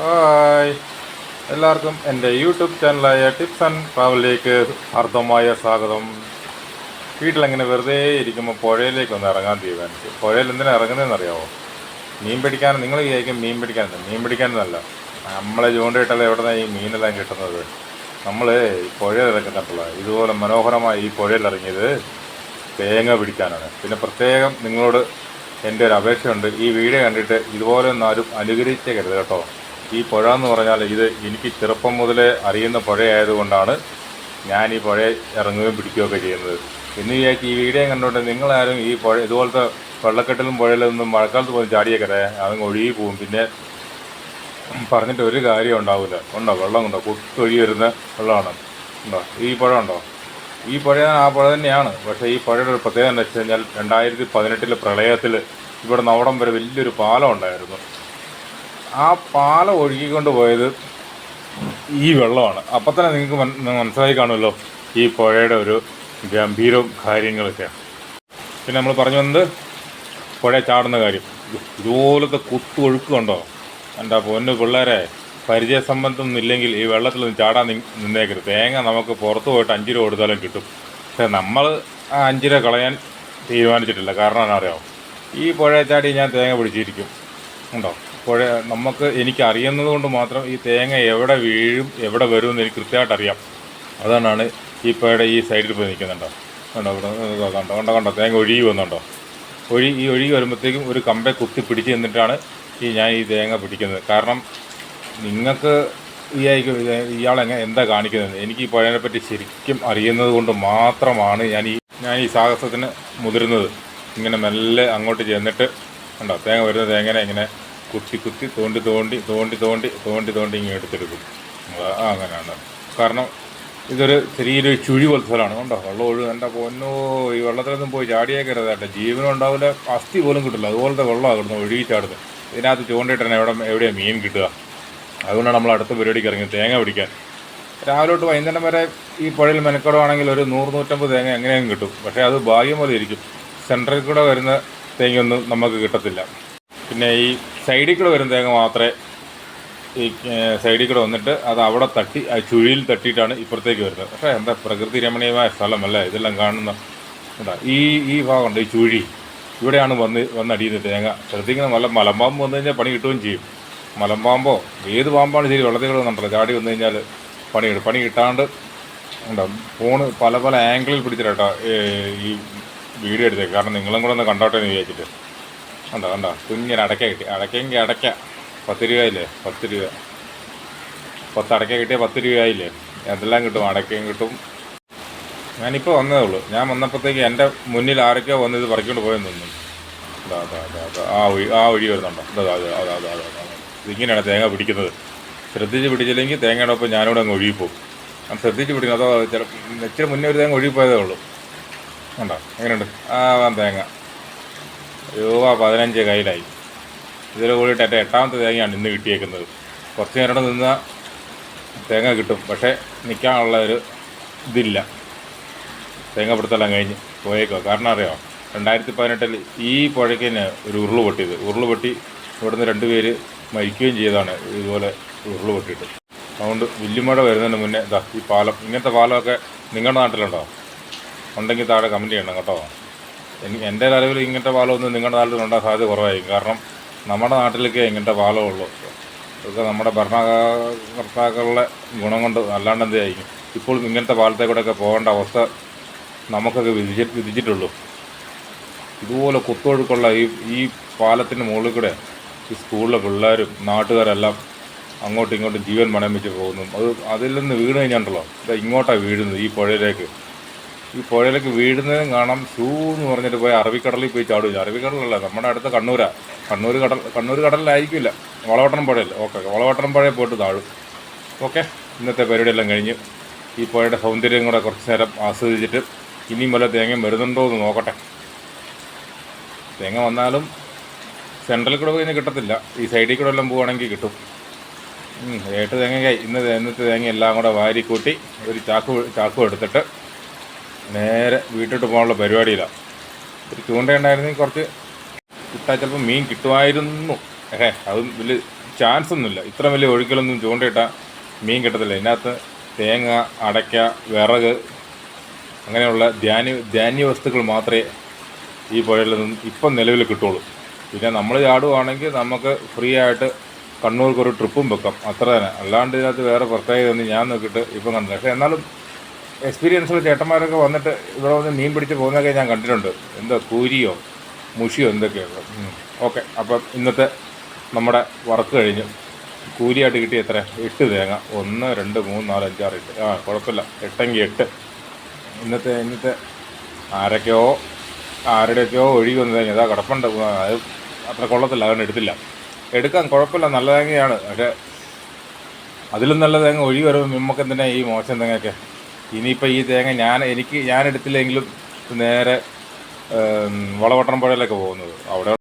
Hi എല്ലാവർക്കും എന്റെ YouTube ചാനലായ ടിപ്സ് ആൻഡ് ട്രാവലിലേക്ക് അർത്ഥമായ സ്വാഗതം. വീട്ടിലങ്ങനെ വെറുതെ ഇരിക്കുമ്പോൾ പുഴയിലേക്ക് ഒന്ന് ഇറങ്ങാൻ തീരുമാനിച്ചു. പുഴയിൽ എന്തിനാണ് ഇറങ്ങുന്നതെന്ന് അറിയാമോ മീൻ പിടിക്കാൻ നിങ്ങൾ വിചാരിക്കും മീൻ പിടിക്കാൻ മീൻ പിടിക്കാനല്ല നമ്മളെ ചൂണ്ടയിട്ടല്ല എവിടെ നിന്നാണ് ഈ മീനെല്ലാം കിട്ടുന്നത്? നമ്മൾ പുഴയിൽ ഇറങ്ങുന്നപ്പോൾ ഇതുപോലെ മനോഹരമായി ഈ പുഴയിൽ ഇറങ്ങിയത് തേങ്ങ പിടിക്കാനാണ്. പിന്നെ പ്രത്യേകം നിങ്ങളോട് എന്റെ ഒരു അപേക്ഷയുണ്ട്. ഈ വീഡിയോ കണ്ടിട്ട് ഇതുപോലെ ഒന്നും ആരും അനുകരിച്ചേക്കരുത് കേട്ടോ. ഈ പുഴ എന്ന് പറഞ്ഞാൽ ഇത് എനിക്ക് ചെറുപ്പം മുതലേ അറിയുന്ന പുഴയായതുകൊണ്ടാണ് ഞാൻ ഈ പുഴ ഇറങ്ങുകയും പിടിക്കുകയൊക്കെ ചെയ്യുന്നത്. എന്ന് വിചാരിച്ച് ഈ വീഡിയോ കണ്ടുകൊണ്ട് നിങ്ങളാരും ഈ പുഴ ഇതുപോലത്തെ വെള്ളക്കെട്ടിലും പുഴയിലൊന്നും മഴക്കാലത്ത് പോലും ചാടിയേക്കരെ. അതങ്ങ് ഒഴുകി പോവും. പിന്നെ പറഞ്ഞിട്ട് ഒരു കാര്യം ഉണ്ടാവില്ല ഉണ്ടോ? വെള്ളം ഉണ്ടോ കുത്തൊഴി വരുന്ന വെള്ളമാണ്. ഉണ്ടോ? ഈ പുഴ ഉണ്ടോ? ഈ പുഴ ആ പുഴ തന്നെയാണ്. പക്ഷേ ഈ പുഴയുടെ ഒരു പ്രത്യേകത എന്ന് വെച്ച് കഴിഞ്ഞാൽ രണ്ടായിരത്തി പതിനെട്ടിലെ പ്രളയത്തിൽ ഇവിടെ നിന്ന് അവിടം വരെ വലിയൊരു പാലം ഉണ്ടായിരുന്നു. ആ പാലം ഒഴുകിക്കൊണ്ട് പോയത് ഈ വെള്ളമാണ്. അപ്പം തന്നെ നിങ്ങൾക്ക് മനസ്സിലായി കാണുമല്ലോ ഈ പുഴയുടെ ഒരു ഗംഭീരവും കാര്യങ്ങളൊക്കെ. പിന്നെ നമ്മൾ പറഞ്ഞു വന്നത് പുഴ ചാടുന്ന കാര്യം. ഇതുപോലത്തെ കുത്തു ഒഴുക്കുണ്ടോ എന്റെ പൊന്ന് പിള്ളേരെ പരിചയസമ്പത്തൊന്നും ഇല്ലെങ്കിൽ ഈ വെള്ളത്തിൽ നിന്ന് ചാടാൻ നിന്നേക്കരുത്. തേങ്ങ നമുക്ക് പുറത്ത് പോയിട്ട് അഞ്ച് രൂപ കൊടുത്താലും കിട്ടും. പക്ഷെ നമ്മൾ ആ അഞ്ച് രൂപ കളയാൻ തീരുമാനിച്ചിട്ടില്ല. കാരണം എന്നാ അറിയാമോ? ഈ പുഴ ചാടി ഞാൻ തേങ്ങ പിടിച്ചിരിക്കും. ഉണ്ടോ? പുഴ നമുക്ക് എനിക്ക് അറിയുന്നത് കൊണ്ട് മാത്രം ഈ തേങ്ങ എവിടെ വീഴും എവിടെ വരും എന്ന് എനിക്ക് കൃത്യമായിട്ട് അറിയാം. അതുകൊണ്ടാണ് ഈ പുഴയുടെ ഈ സൈഡിൽ പോയി നിൽക്കുന്നുണ്ടോ. കണ്ടോ ഇവിടെ കണ്ടോ കണ്ടോ കണ്ടോ തേങ്ങ ഒഴുകി വന്നുണ്ടോ? ഒഴി ഈ ഒഴുകി വരുമ്പോഴത്തേക്കും ഒരു കമ്പെ കുത്തി പിടിച്ച് നിന്നിട്ടാണ് ഈ ഞാൻ ഈ തേങ്ങ പിടിക്കുന്നത്. കാരണം നിങ്ങൾക്ക് ഈ ഇയാളെങ്ങനെ എന്താ കാണിക്കുന്നത്? എനിക്ക് ഈ പുഴയെ പറ്റി ശരിക്കും അറിയുന്നത് കൊണ്ട് മാത്രമാണ് ഞാൻ ഈ ഞാൻ ഈ സാഹസത്തിന് മുതിരുന്നത്. ഇങ്ങനെ മെല്ലെ അങ്ങോട്ട് ചെന്നിട്ട് ഉണ്ടോ തേങ്ങ വരുന്ന തേങ്ങനെ ഇങ്ങനെ കുത്തി കുത്തി തോണ്ടി തോണ്ടി തോണ്ടി തോണ്ടി തോണ്ടി തോണ്ടി ഇങ്ങനെ എടുത്തെടുക്കും. അങ്ങനെയാണ്. കാരണം ഇതൊരു ചെറിയൊരു ചുഴി പോലെ സ്ഥലമാണ്. കണ്ടോ? വെള്ളം ഒഴുകും എന്റെ പൊന്നോ ഈ വെള്ളത്തിലൊന്നും പോയി ചാടിയേക്കരുത് കേട്ടോ. ജീവനും ഉണ്ടാവില്ല അസ്ഥി പോലും കിട്ടില്ല. അതുപോലത്തെ വെള്ളമാണ് കിടന്ന് ഒഴുകി ചാടുന്നത് ഇതിനകത്ത് ചൂണ്ടയിട്ടാണ് എവിടെ എവിടെയാണ് മീൻ കിട്ടുക? അതുകൊണ്ടാണ് നമ്മൾ അടുത്ത പരിപാടിക്ക് ഇറങ്ങി തേങ്ങ പിടിക്കാൻ. രാവിലെ തൊട്ട് വൈകുന്നേരം വരെ ഈ പുഴയിൽ മെനക്കെടുവാണെങ്കിൽ ഒരു നൂറ് നൂറ്റമ്പത് തേങ്ങ എങ്ങനെയും കിട്ടും. പക്ഷേ അത് ഭാഗ്യം പോലെ ഇരിക്കും. സെൻട്രൽ കൂടെ വരുന്ന തേങ്ങയൊന്നും നമുക്ക് കിട്ടത്തില്ല. പിന്നെ ഈ സൈഡിൽ കൂടെ വരുന്ന തേങ്ങ മാത്രമേ ഈ സൈഡിൽ കൂടെ വന്നിട്ട് അത് അവിടെ തട്ടി ആ ചുഴിയിൽ തട്ടിയിട്ടാണ് ഇപ്പുറത്തേക്ക് വരുന്നത്. പക്ഷേ എന്താ പ്രകൃതി രമണീയമായ സ്ഥലമല്ലേ? ഇതെല്ലാം കാണുന്ന എന്താ ഈ ഈ ഭാഗമുണ്ട് ഈ ചുഴി. ഇവിടെയാണ് വന്ന് വന്നടിയുന്നത് തേങ്ങ. ശ്രദ്ധിക്കുന്ന നല്ല മലമ്പാമ്പ് വന്നു കഴിഞ്ഞാൽ പണി കിട്ടുകയും ചെയ്യും. മലമ്പാമ്പോ ഏത് പാമ്പാണ് ശരി വെള്ളത്തിൽ കിടന്നുണ്ടല്ലോ ചാടി വന്നു കഴിഞ്ഞാൽ പണി കിട്ടും പണി കിട്ടാണ്ട് ഉണ്ടാവും ഫോണ് പല പല ആംഗിളിൽ പിടിച്ചിട്ടാ ഈ വീഡിയോ എടുത്തേക്ക് കാരണം നിങ്ങളും കൂടെ ഒന്ന് കണ്ടോട്ടെ എന്ന് വിചാരിച്ചിട്ട്. കണ്ടോ കണ്ടോ? കുഞ്ഞൊരു അടയ്ക്ക കിട്ടി. അടയ്ക്കെങ്കിൽ അടയ്ക്ക. പത്ത് രൂപയില്ലേ പത്ത് രൂപ പത്ത് അടയ്ക്ക കിട്ടിയാൽ പത്ത് രൂപയായില്ലേ എന്തെല്ലാം കിട്ടും? അടയ്ക്കയും കിട്ടും. ഞാനിപ്പോൾ വന്നതേ ഉള്ളൂ. ഞാൻ വന്നപ്പോഴത്തേക്ക് എന്റെ മുന്നിൽ ആരൊക്കെയോ വന്ന് ഇത് പറിക്കൊണ്ട് പോയെന്ന് തോന്നുന്നു. അതാ ആ വഴി ആ വഴി വരുന്നുണ്ടോ? അതാ അതാ അതാ അതാ അതാ ഇതിങ്ങനെയാണ് തേങ്ങ പിടിക്കുന്നത്. ശ്രദ്ധിച്ച് പിടിച്ചില്ലെങ്കിൽ തേങ്ങയുടെ ഒപ്പം ഞാനിവിടെ അങ്ങ് ഒഴുകിപ്പോകും. ഞാൻ ശ്രദ്ധിച്ച് പിടിക്കുന്നു അതോ ചില ഇച്ചിരി മുന്നേ ഒരു തേങ്ങ ഒഴുകിപ്പോയതേ ഉള്ളൂ. ഉണ്ടോ എങ്ങനെയുണ്ട്? ആ തേങ്ങ. രൂപ പതിനഞ്ച് കയ്യിലായി. ഇതിൽ കൂടിയിട്ട് എന്റെ എട്ടാമത്തെ തേങ്ങയാണ് ഇന്ന് കിട്ടിയേക്കുന്നത്. കുറച്ച് നേരം നിന്നാൽ തേങ്ങ കിട്ടും. പക്ഷേ നിൽക്കാനുള്ള ഒരു ഇതില്ല. തേങ്ങ പിടുത്തെല്ലാം കഴിഞ്ഞ് പോയേക്കോ കാരണം അറിയാമോ രണ്ടായിരത്തി പതിനെട്ടിൽ ഈ പുഴയ്ക്ക് തന്നെ ഒരു ഉരുൾ പൊട്ടിയത്. ഉരുൾ പൊട്ടി ഇവിടുന്ന് രണ്ടുപേര് മരിക്കുകയും ചെയ്തതാണ്. ഇതുപോലെ ഉരുൾ പൊട്ടിയിട്ട്. അതുകൊണ്ട് വില്ലുമഴ വരുന്നതിന് മുന്നേ ഈ പാലം. ഇങ്ങനത്തെ പാലമൊക്കെ നിങ്ങളുടെ നാട്ടിലുണ്ടോ? ഉണ്ടെങ്കിൽ താഴെ കമന്റ് ചെയ്യണം കേട്ടോ. എന്റെ അറിവിൽ ഇങ്ങനത്തെ പാലമൊന്നും നിങ്ങളുടെ നാട്ടിൽ ഉണ്ടാകാൻ സാധ്യത കുറവായിരിക്കും. കാരണം നമ്മുടെ നാട്ടിലൊക്കെ ഇങ്ങനത്തെ പാലമുള്ളൂ ഇതൊക്കെ നമ്മുടെ ഭരണകർത്താക്കളുടെ ഗുണം കൊണ്ട് അല്ലാണ്ട് എന്തായിരിക്കും ഇപ്പോൾ ഇങ്ങനത്തെ പാലത്തെ കൂടെയൊക്കെ പോകേണ്ട അവസ്ഥ നമുക്കൊക്കെ വിധിച്ച് വിധിച്ചിട്ടുള്ളൂ. ഇതുപോലെ കുത്തൊഴുക്കുള്ള ഈ ഈ പാലത്തിന്റെ മുകളിൽ കൂടെ ഈ സ്കൂളിലെ പിള്ളേരും നാട്ടുകാരെല്ലാം അങ്ങോട്ടും ഇങ്ങോട്ടും ജീവൻ മണം വെച്ച് പോകുന്നു. അത് അതിൽ നിന്ന് വീണ് കഴിഞ്ഞാണ്ടല്ലോ. ഇങ്ങോട്ടാണ് വീഴുന്നത് ഈ പുഴയിലേക്ക്. ഈ പുഴയിലേക്ക് വീഴുന്നതും കാണാം. ഷൂ എന്ന് പറഞ്ഞിട്ട് പോയി അറബിക്കടലിൽ പോയി ചാടുക അറബിക്കടലല്ല നമ്മുടെ അടുത്ത കണ്ണൂരാ. കണ്ണൂർ കടൽ കണ്ണൂർ കടലിലായിരിക്കില്ല. വളവട്ടണം പുഴയിൽ ഓക്കെ വളവട്ടണം പുഴയിൽ പോയിട്ട് താഴും. ഓക്കെ ഇന്നത്തെ പരിപാടിയെല്ലാം കഴിഞ്ഞ് ഈ പുഴയുടെ സൗന്ദര്യം കൂടെ കുറച്ച് നേരം ആസ്വദിച്ചിട്ട് ഇനിയും വല്ല തേങ്ങയും വരുന്നുണ്ടോ എന്ന് നോക്കട്ടെ. തേങ്ങ വന്നാലും സെൻട്രലിൽ കൂടെ പോയി കിട്ടത്തില്ല. ഈ സൈഡിൽ കൂടെ എല്ലാം പോവുകയാണെങ്കിൽ കിട്ടും. ഏട്ട് തേങ്ങയായി ഇന്ന് ഇന്നത്തെ തേങ്ങ എല്ലാം കൂടെ വാരിക്കൂട്ടി ഒരു ചാക്ക് ചാക്കും എടുത്തിട്ട് നേരെ വീട്ടിട്ട് പോകാനുള്ള പരിപാടിയിലാണ് ഒരു ചൂണ്ടയുണ്ടായിരുന്നെങ്കിൽ കുറച്ച് കിട്ടാൻ ചിലപ്പോൾ മീൻ കിട്ടുമായിരുന്നു. ഏഹേ അതും വലിയ ചാൻസ് ഒന്നുമില്ല. ഇത്ര വലിയ ഒഴുക്കലൊന്നും ചൂണ്ടയിട്ടാൽ മീൻ കിട്ടത്തില്ല. ഇതിനകത്ത് തേങ്ങ അടയ്ക്ക വിറക് അങ്ങനെയുള്ള ധാന്യ ധാന്യ വസ്തുക്കൾ മാത്രമേ ഈ പുഴയിൽ നിന്നും ഇപ്പം നിലവിൽ കിട്ടുള്ളൂ പിന്നെ നമ്മൾ ചാടുവാണെങ്കിൽ നമുക്ക് ഫ്രീ ആയിട്ട് കണ്ണൂർക്ക് ഒരു ട്രിപ്പും വെക്കാം. അത്ര തന്നെ. അല്ലാണ്ട് ഇതിനകത്ത് വേറെ പ്രത്യേകത ഞാൻ നോക്കിയിട്ട് ഇപ്പം കണ്ടില്ല. പക്ഷേ എന്നാലും എക്സ്പീരിയൻസുള്ള ചേട്ടന്മാരൊക്കെ വന്നിട്ട് ഇവിടെ വന്ന് മീൻ പിടിച്ച് പോകുന്നതൊക്കെ ഞാൻ കണ്ടിട്ടുണ്ട്. എന്തോ കൂരിയോ മുഷിയോ എന്തൊക്കെയാണ് ഓക്കെ അപ്പം ഇന്നത്തെ നമ്മുടെ വർക്ക് കഴിഞ്ഞു. കൂലിയായിട്ട് കിട്ടിയ എത്ര? എട്ട് തേങ്ങ. ഒന്ന് രണ്ട് മൂന്ന് നാല് അഞ്ച് ആറ് എട്ട്. ആ കുഴപ്പമില്ല. എട്ടെങ്കിൽ എട്ട്. ഇന്നത്തെ ഇന്നത്തെ ആരൊക്കെയോ ആരുടെയൊക്കെയോ ഒഴുകി വന്ന തേങ്ങ. ഇതാ കിടപ്പുണ്ട്. അത് അത്ര കൊള്ളത്തില്ല. അതുകൊണ്ട് എടുത്തില്ല. എടുക്കാൻ കുഴപ്പമില്ല. നല്ല തേങ്ങയാണ്. പക്ഷേ അതിലും നല്ല തേങ്ങ ഒഴുകി വരുമ്പോൾ നമുക്ക് എന്തിനാ ഈ മോശം തേങ്ങയൊക്കെ? ഇനിയിപ്പോൾ ഈ തേങ്ങ ഞാൻ എനിക്ക് ഞാൻ എടുത്തില്ലെങ്കിലും നേരെ വളവട്ടം പുഴയിലൊക്കെ പോകുന്നത്. അവിടെ